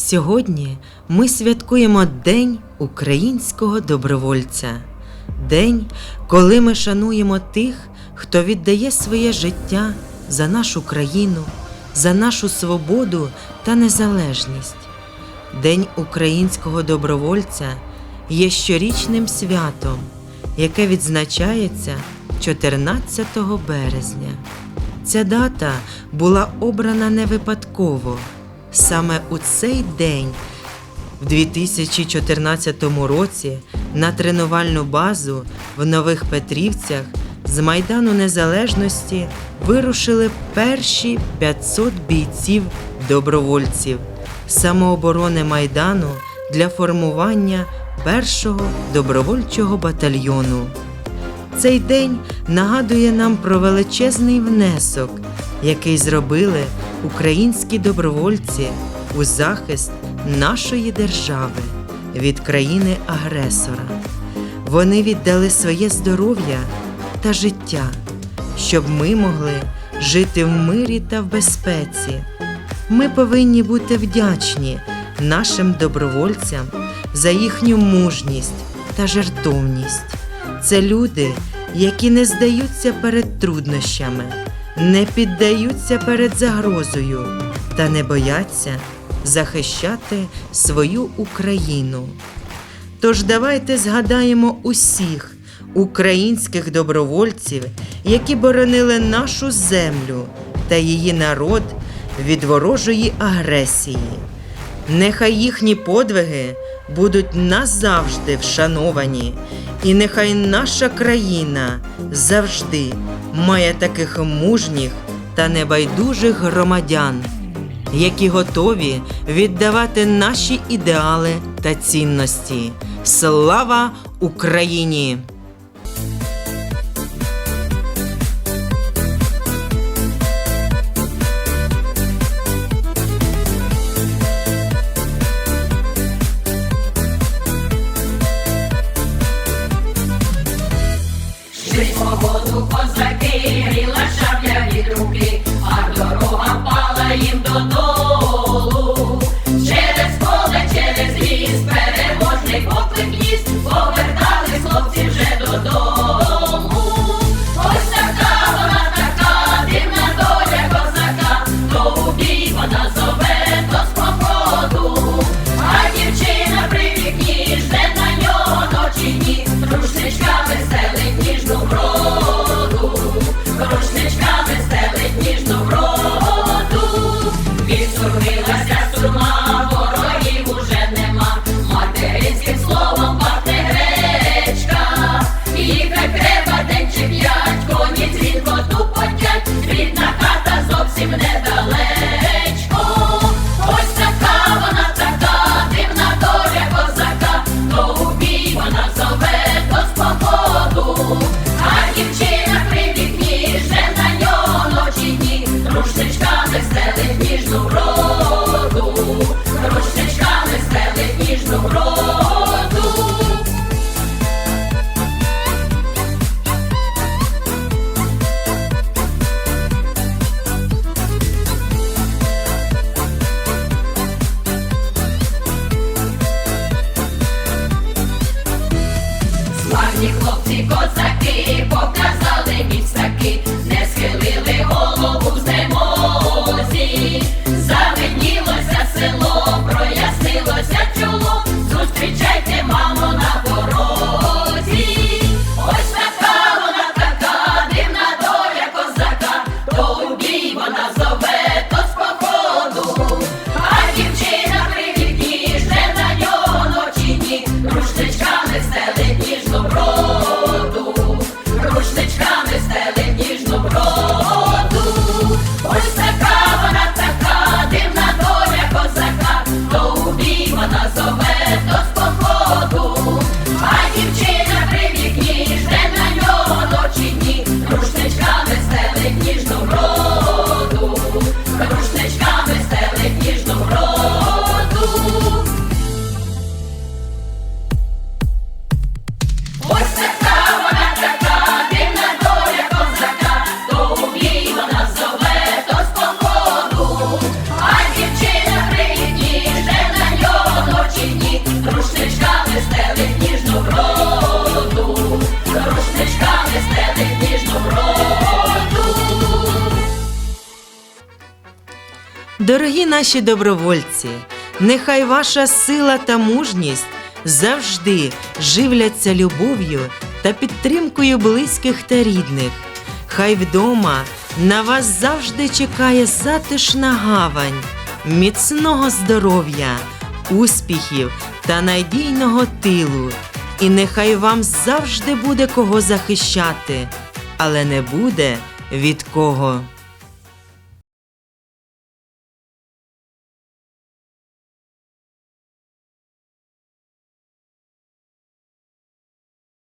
Сьогодні ми святкуємо День українського добровольця, день, коли ми шануємо тих, хто віддає своє життя за нашу країну, за нашу свободу та незалежність. День українського добровольця є щорічним святом, яке відзначається 14 березня. Ця дата була обрана не випадково. Саме у цей день, в 2014 році, на тренувальну базу в Нових Петрівцях з Майдану Незалежності вирушили перші 500 бійців-добровольців самооборони Майдану для формування першого добровольчого батальйону. Цей день нагадує нам про величезний внесок, який зробили українські добровольці у захист нашої держави від країни-агресора. Вони віддали своє здоров'я та життя, щоб ми могли жити в мирі та в безпеці. Ми повинні бути вдячні нашим добровольцям за їхню мужність та жертовність. Це люди, які не здаються перед труднощами, не піддаються перед загрозою та не бояться захищати свою Україну. Тож давайте згадаємо усіх українських добровольців, які боронили нашу землю та її народ від ворожої агресії. Нехай їхні подвиги будуть назавжди вшановані, і нехай наша країна завжди має таких мужніх та небайдужих громадян, які готові віддавати наші ідеали та цінності. Слава Україні! Свободу козаки, гріла шабля від Славні хлопці, козаки, показали Дорогі наші добровольці, нехай ваша сила та мужність завжди живляться любов'ю та підтримкою близьких та рідних. Хай вдома на вас завжди чекає затишна гавань, міцного здоров'я, успіхів та надійного тилу. І нехай вам завжди буде кого захищати, але не буде від кого.